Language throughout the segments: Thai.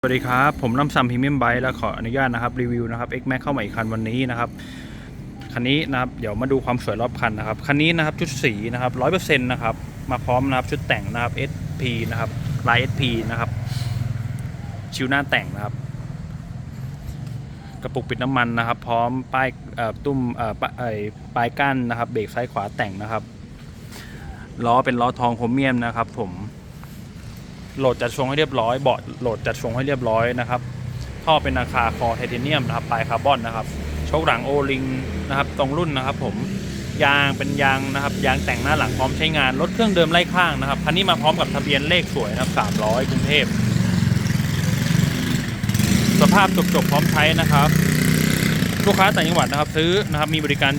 สวัสดีครับ ผมน้ำซัมพรีเมียมไบค์และขออนุญาตนะครับรีวิวนะครับ X Max เข้ามาอีกคันวันนี้นะครับคันนี้นะครับเดี๋ยวมาดูความสวยรอบคันนะครับคันนี้นะครับชุดสีนะครับร้อยเปอร์เซ็นต์นะครับมาพร้อมนะครับชุดแต่งนะครับ SP นะครับลาย SP นะครับชิวหน้าแต่งนะครับ กระปุกปิดน้ำมันนะครับ พร้อมป้ายตุ้มเอ่อปลายก้านนะครับเบรกซ้ายขวาแต่งนะครับล้อเป็นล้อทองโครเมียมนะครับผม โหลดจัดทรงให้เรียบร้อยเบาะโหลดจัดทรงให้เรียบร้อยนะครับท่อเป็นอาคาคอไทเทเนียมนะครับปลายคาร์บอนนะครับโชคหลังโอลิงนะครับตรงรุ่นนะครับ ผมยางเป็นยางนะครับยางแต่งหน้าหลังพร้อมใช้งานรถเครื่องเดิมไล่ข้างนะครับคันนี้มาพร้อมกับทะเบียนเลขสวยนะครับ300กรุงเทพสภาพจบๆพร้อมใช้นะครับลูกค้าต่างจังหวัดนะครับ ซื้อนะครับมีบริการ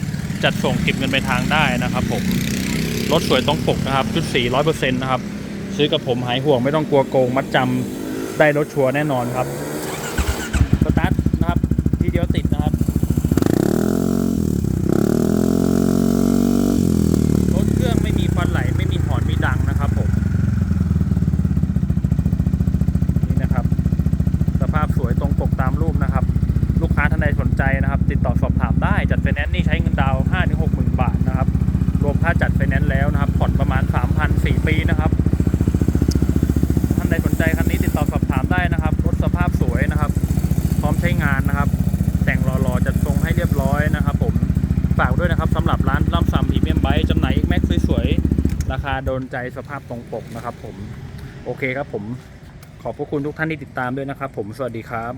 จัดส่งเก็บเงินไปทางได้นะครับ ผมรถสวยต้องปกนะครับ ชุดสีร้อยเปอร์เซ็นต์นะครับ ซื้อกับผมหายห่วงไม่ต้องกลัวโกงมัดจำได้รถชัวร์แน่นอนครับสตาร์ทนะครับทีเดียวติดนะครับรถเครื่องไม่มีควันไหลไม่มีหอนมีดังนะครับผมนี่นะครับ สภาพสวยตรงปกตามรูปนะครับ ลูกค้าท่านใดสนใจนะครับ ติดต่อสอบถามได้จัดไฟแนนซ์นี่ใช้เงินดาวน์5-6หมื่นบาทนะครับ รวมค่าจัดไฟแนนซ์แล้วนะครับผ่อนประมาณ3,000 4ปีนะครับ ช้งานนะครับ แต่งรอๆจัดทรงให้เรียบร้อยนะครับ ผมฝากด้วยนะครับสำหรับร้านล่ำซัมพรีเมียมไบค์จำหน่ายแม็กสวยๆ ราคาโดนใจสภาพตรงปกนะครับ ผมโอเคครับผมขอบพระคุณทุกท่านที่ติดตามด้วยนะครับ ผมสวัสดีครับ